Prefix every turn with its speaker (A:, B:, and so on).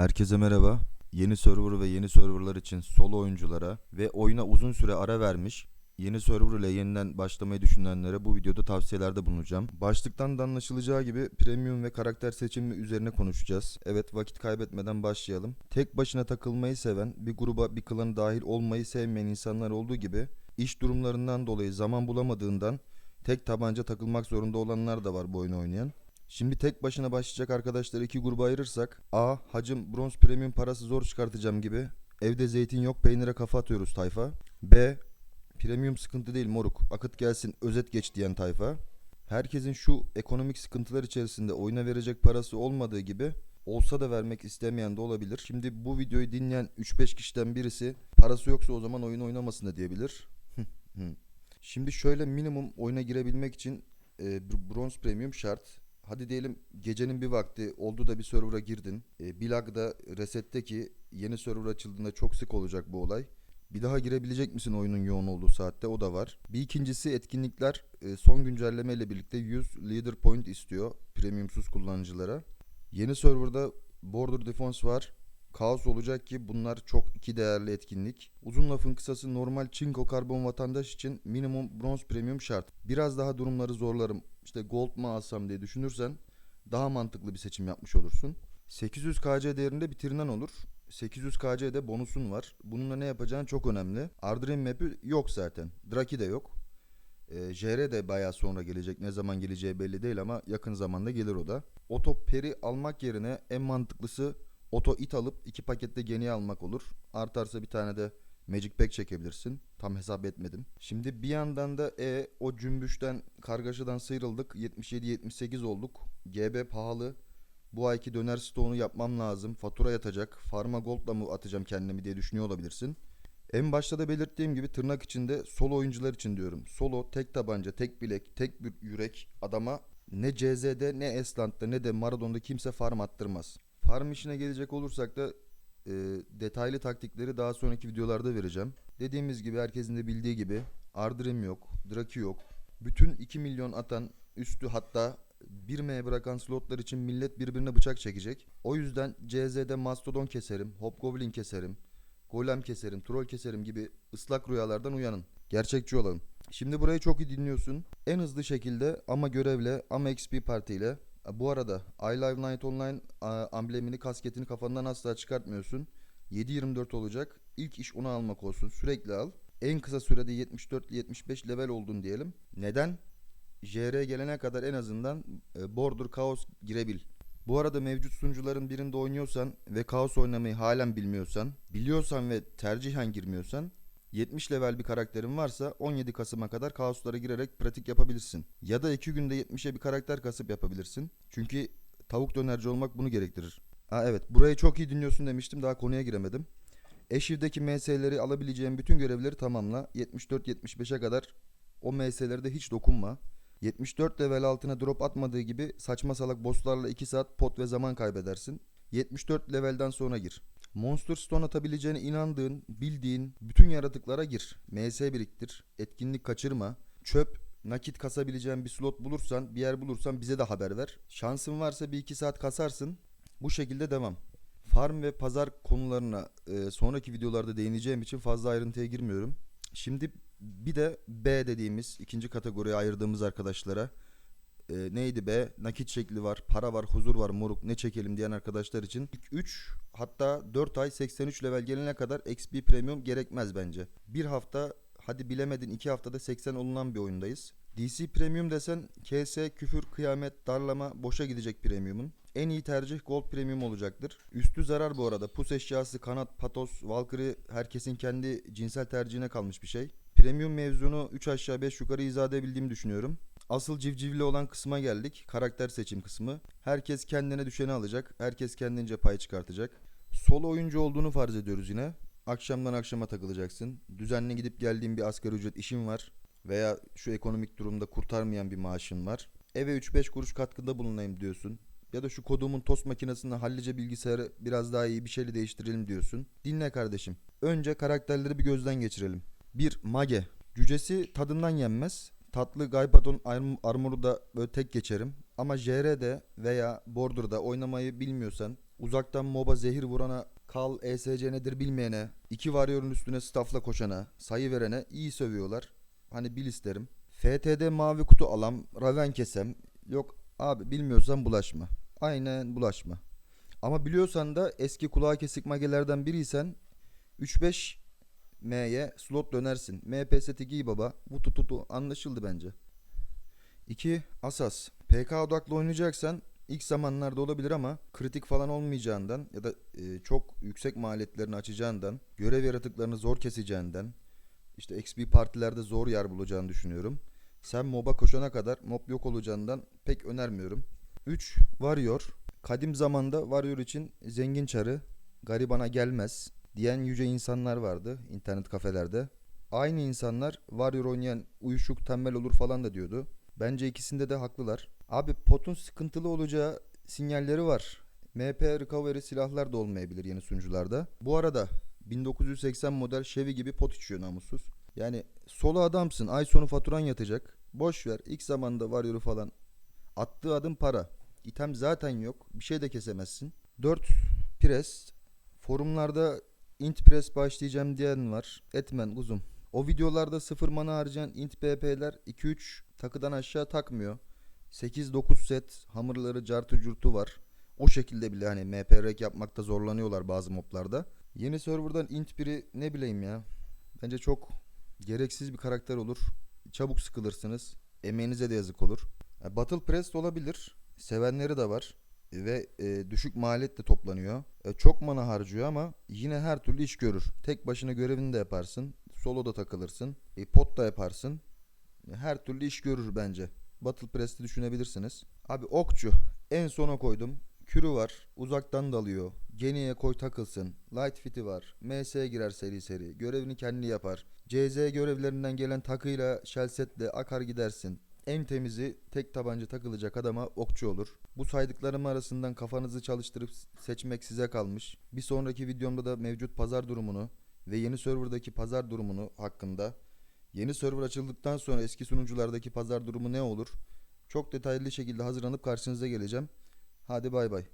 A: Herkese merhaba. Yeni server ve yeni serverlar için solo oyunculara ve oyuna uzun süre ara vermiş yeni server ile yeniden başlamayı düşünenlere bu videoda tavsiyelerde bulunacağım. Başlıktan da anlaşılacağı gibi premium ve karakter seçimi üzerine konuşacağız. Evet vakit kaybetmeden başlayalım. Tek başına takılmayı seven, bir gruba bir klana dahil olmayı sevmeyen insanlar olduğu gibi iş durumlarından dolayı zaman bulamadığından tek tabanca takılmak zorunda olanlar da var bu oyunu oynayan. Şimdi tek başına başlayacak arkadaşları iki gruba ayırırsak A. Hacım bronz premium parası zor çıkartacağım gibi evde zeytin yok peynire kafa atıyoruz tayfa. B. Premium sıkıntı değil moruk akıt gelsin özet geç diyen tayfa. Herkesin şu ekonomik sıkıntılar içerisinde oyuna verecek parası olmadığı gibi olsa da vermek istemeyen de olabilir. Şimdi bu videoyu dinleyen 3-5 kişiden birisi parası yoksa o zaman oyun oynamasın da diyebilir. Şimdi şöyle minimum oyuna girebilmek için e, br- bronz premium şart. Hadi diyelim gecenin bir vakti oldu da bir server'a girdin. E, Bilag'da resetteki yeni server açıldığında çok sık olacak bu olay. Bir daha girebilecek misin oyunun yoğun olduğu saatte o da var. Bir ikincisi etkinlikler e, son güncelleme ile birlikte 100 leader point istiyor premiumsuz kullanıcılara. Yeni serverda Border Defense var. Kaos olacak ki bunlar çok iki değerli etkinlik. Uzun lafın kısası normal çinko karbon vatandaş için minimum bronz premium şart. Biraz daha durumları zorlarım. İşte gold mu alsam diye düşünürsen daha mantıklı bir seçim yapmış olursun. 800 KC değerinde bitirilen olur. 800 KC'de bonusun var. Bununla ne yapacağın çok önemli. Ardrim map'i yok zaten. Draki de yok. E, JR de bayağı sonra gelecek. Ne zaman geleceği belli değil ama yakın zamanda gelir o da. Oto peri almak yerine en mantıklısı oto it alıp iki pakette geni almak olur. Artarsa bir tane de Magic Pack çekebilirsin. Tam hesap etmedim. Şimdi bir yandan da e o cümbüşten kargaşadan sıyrıldık. 77-78 olduk. GB pahalı. Bu ayki döner stoğunu yapmam lazım. Fatura yatacak. Farma Gold'la mı atacağım kendimi diye düşünüyor olabilirsin. En başta da belirttiğim gibi tırnak içinde solo oyuncular için diyorum. Solo, tek tabanca, tek bilek, tek bir yürek adama ne CZ'de ne Esland'da ne de Maradon'da kimse farm attırmaz. Farm işine gelecek olursak da e, detaylı taktikleri daha sonraki videolarda vereceğim. Dediğimiz gibi herkesin de bildiği gibi Ardrim yok, Draki yok. Bütün 2 milyon atan üstü hatta 1M bırakan slotlar için millet birbirine bıçak çekecek. O yüzden CZ'de Mastodon keserim, Hobgoblin keserim, Golem keserim, Troll keserim gibi ıslak rüyalardan uyanın. Gerçekçi olalım. Şimdi burayı çok iyi dinliyorsun. En hızlı şekilde ama görevle ama XP partiyle. Bu arada I Live Night Online amblemini, kasketini kafandan asla çıkartmıyorsun. 7.24 olacak. İlk iş onu almak olsun. Sürekli al. En kısa sürede 74-75 level oldun diyelim. Neden? JR gelene kadar en azından e, Border Chaos girebil. Bu arada mevcut sunucuların birinde oynuyorsan ve Chaos oynamayı halen bilmiyorsan, biliyorsan ve tercihen girmiyorsan 70 level bir karakterin varsa 17 Kasım'a kadar Chaos'lara girerek pratik yapabilirsin. Ya da 2 günde 70'e bir karakter kasıp yapabilirsin. Çünkü tavuk dönerci olmak bunu gerektirir. Ha evet burayı çok iyi dinliyorsun demiştim daha konuya giremedim. Eşiv'deki MS'leri alabileceğin bütün görevleri tamamla. 74-75'e kadar o MS'lere de hiç dokunma. 74 level altına drop atmadığı gibi saçma salak bosslarla 2 saat pot ve zaman kaybedersin. 74 levelden sonra gir. Monster Stone atabileceğine inandığın, bildiğin bütün yaratıklara gir. MS biriktir. Etkinlik kaçırma. Çöp, nakit kasabileceğin bir slot bulursan, bir yer bulursan bize de haber ver. Şansın varsa bir iki saat kasarsın. Bu şekilde devam. Farm ve pazar konularına e, sonraki videolarda değineceğim için fazla ayrıntıya girmiyorum. Şimdi bir de B dediğimiz ikinci kategoriye ayırdığımız arkadaşlara e, neydi be nakit şekli var para var huzur var moruk ne çekelim diyen arkadaşlar için ilk 3 hatta 4 ay 83 level gelene kadar XP premium gerekmez bence. Bir hafta hadi bilemedin 2 haftada 80 olunan bir oyundayız. DC premium desen KS küfür kıyamet darlama boşa gidecek premiumun. En iyi tercih Gold Premium olacaktır. Üstü zarar bu arada. Pus eşyası, kanat, patos, Valkyrie herkesin kendi cinsel tercihine kalmış bir şey. Premium mevzunu 3 aşağı 5 yukarı izah edebildiğimi düşünüyorum. Asıl civcivli olan kısma geldik. Karakter seçim kısmı. Herkes kendine düşeni alacak. Herkes kendince pay çıkartacak. Solo oyuncu olduğunu farz ediyoruz yine. Akşamdan akşama takılacaksın. Düzenli gidip geldiğin bir asgari ücret işin var. Veya şu ekonomik durumda kurtarmayan bir maaşın var. Eve 3-5 kuruş katkıda bulunayım diyorsun. Ya da şu kodumun tost makinesinde hallice bilgisayarı biraz daha iyi bir şeyle değiştirelim diyorsun. Dinle kardeşim. Önce karakterleri bir gözden geçirelim. 1. Mage. Cücesi tadından yenmez. Tatlı Gaibadon arm- armoru da böyle tek geçerim. Ama JR'de veya Border'da oynamayı bilmiyorsan uzaktan moba zehir vurana, kal ESC nedir bilmeyene, iki Warrior'un üstüne staffla koşana, sayı verene iyi sövüyorlar. Hani bil isterim. FT'de mavi kutu alam, raven kesem. Yok abi bilmiyorsan bulaşma. Aynen bulaşma. Ama biliyorsan da eski kulağa kesik magelerden biriysen 3-5 M'ye slot dönersin. MP seti giy baba. Bu tututu anlaşıldı bence. 2. Asas. PK odaklı oynayacaksan ilk zamanlarda olabilir ama kritik falan olmayacağından ya da e, çok yüksek maliyetlerini açacağından, görev yaratıklarını zor keseceğinden, işte XP partilerde zor yer bulacağını düşünüyorum. Sen mob'a koşana kadar mob yok olacağından pek önermiyorum. 3. Warrior. Kadim zamanda Warrior için zengin çarı, garibana gelmez diyen yüce insanlar vardı internet kafelerde. Aynı insanlar Warrior oynayan uyuşuk tembel olur falan da diyordu. Bence ikisinde de haklılar. Abi potun sıkıntılı olacağı sinyalleri var. MP recovery silahlar da olmayabilir yeni sunucularda. Bu arada 1980 model Chevy gibi pot içiyor namussuz. Yani solo adamsın ay sonu faturan yatacak. Boş ver ilk zamanda Warrior'u falan. Attığı adım para. İtem zaten yok. Bir şey de kesemezsin. 4. Pres. Forumlarda int press başlayacağım diyen var. Etmen uzun. O videolarda sıfır mana harcayan int BP'ler 2-3 takıdan aşağı takmıyor. 8-9 set hamurları cartı curtu var. O şekilde bile hani MP rek yapmakta zorlanıyorlar bazı moblarda. Yeni serverdan int biri ne bileyim ya. Bence çok gereksiz bir karakter olur. Çabuk sıkılırsınız. Emeğinize de yazık olur. Ya, Battle Press olabilir. Sevenleri de var. Ve e, düşük maliyetle toplanıyor. E, çok mana harcıyor ama yine her türlü iş görür. Tek başına görevini de yaparsın. Solo da takılırsın. E, pot da yaparsın. E, Her türlü iş görür bence. Battle Press'te düşünebilirsiniz. Abi okçu. En sona koydum. Kürü var. Uzaktan dalıyor. Geniye koy takılsın. Light fit'i var. MS'ye girer seri seri. Görevini kendi yapar. CZ görevlerinden gelen takıyla shellsetle akar gidersin. En temizi tek tabanca takılacak adama okçu olur. Bu saydıklarım arasından kafanızı çalıştırıp seçmek size kalmış. Bir sonraki videomda da mevcut pazar durumunu ve yeni serverdaki pazar durumunu hakkında Yeni server açıldıktan sonra eski sunuculardaki pazar durumu ne olur? Çok detaylı şekilde hazırlanıp karşınıza geleceğim. Hadi bay bay.